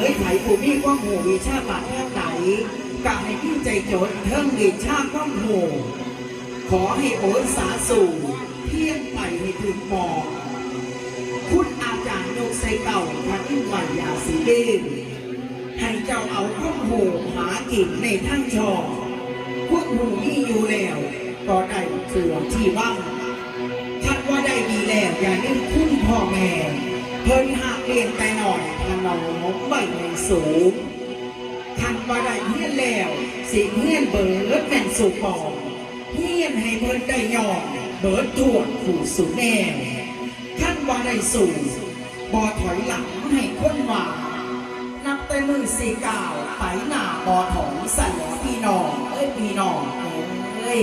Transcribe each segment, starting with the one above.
เฮ้ยไผผู้มีความหูวิชาบาดแค่ไหนกะให้พี่ใจโจทย์เทิงวิชาความหูขอให้โอนสาสู่เพียงไปให้ถึงหมอกคุณอาจารย์ยกใส่เก่าพันธุ์วันยาสีเด้งให้เจ้าเอาข้อหูหากินในทั้งชอพวกหูที่อยู่แล้วก็ได้ถือที่ว่างคัดว่าได้ดีแล้วอย่าลืมคุณพ่อแม่เพิ่นหากเรียนแต่หน่อยถนอมไม่ใน สูงคันว่าได้เฮียนแล้ว สิเฮียนเบิดแม่นสุปองเฮียนให้เพิ่นได้ยอมเบิดตรวจผู้สูแน่คันว่าได้สู่บ่ถอยหลังให้คนว่านับแต่มือสีกาวไปหน้าบ่ถอยสั่นแหล้วพี่น้องเอ้ยพี่น้องเอ้ย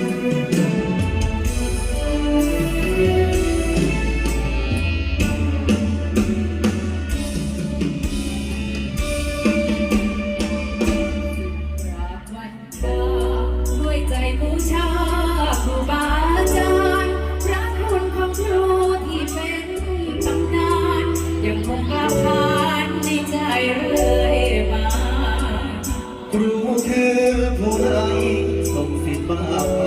บูชาครูบาอาจารย์พระคุณของครูที่เป็นตำนานยังคงกล้าพานในใจเรื่อยมาครูคือผู้ใดส่งสิทธิ์มา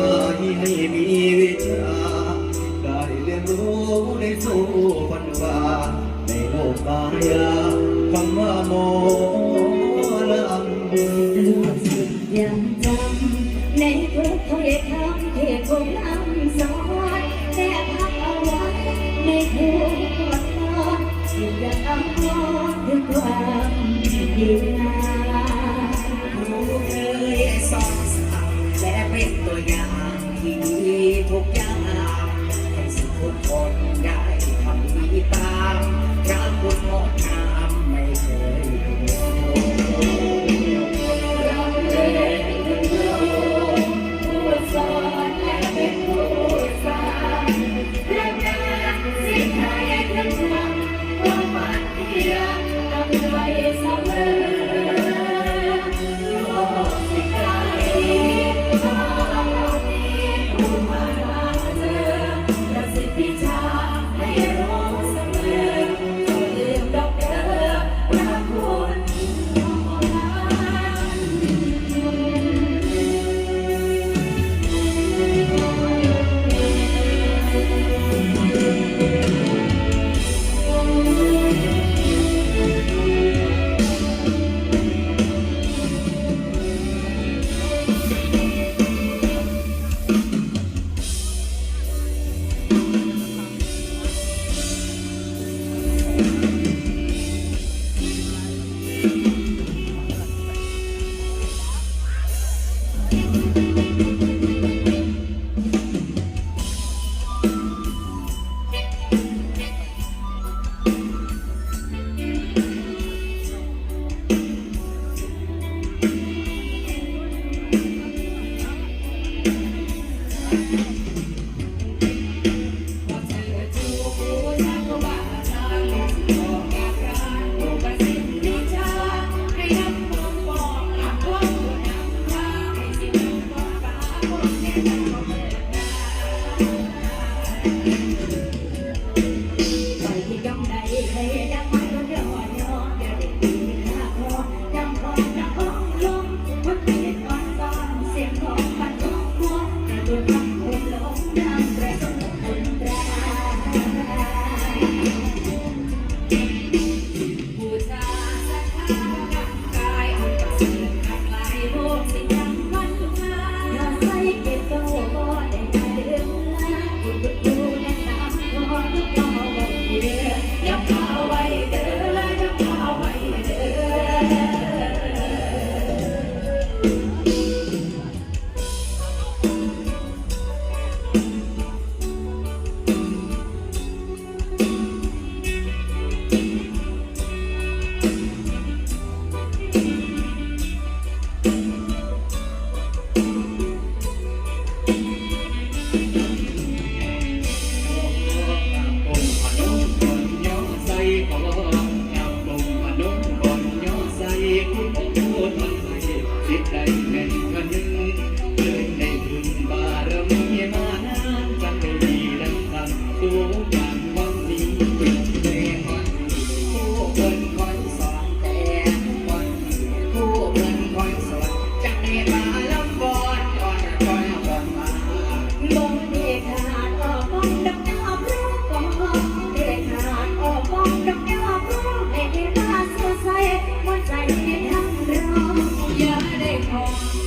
ทุกถ้อยคำที่คงนำสอนแต่พักเอาไว้ในทุกบทนอนที่จะทำให้ถึงความดีงามครูเคยสอนสั่งและเป็นตัวอย่างที่ดีทุกอย่าง home.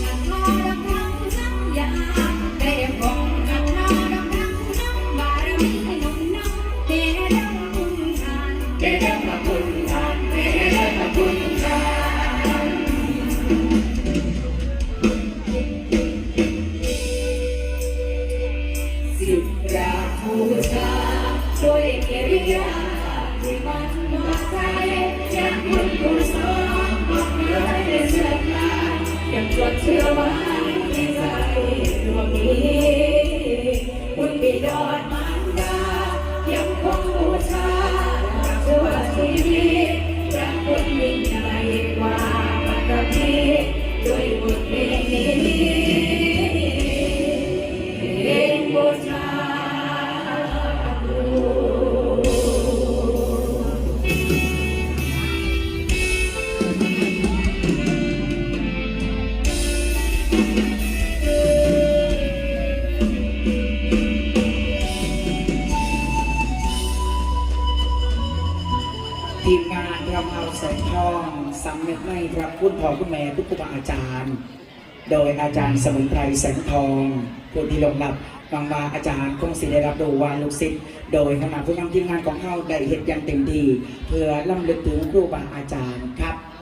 ครับคุณพ่อคุณแม่ทุณครูบาอาจารย์ โดยอาจารย์สมุนไพรแสงทองผู้ที่ลงหลับบางวาอาจารย์คงสิได้รับดูวาาลูกศิษย์โดยคณะผู้นำทีมงานของเขาได้เฮ็ดอย่างเต็มที่เพื่อล่ำลึกถึงครูบาอาจารย์ครับ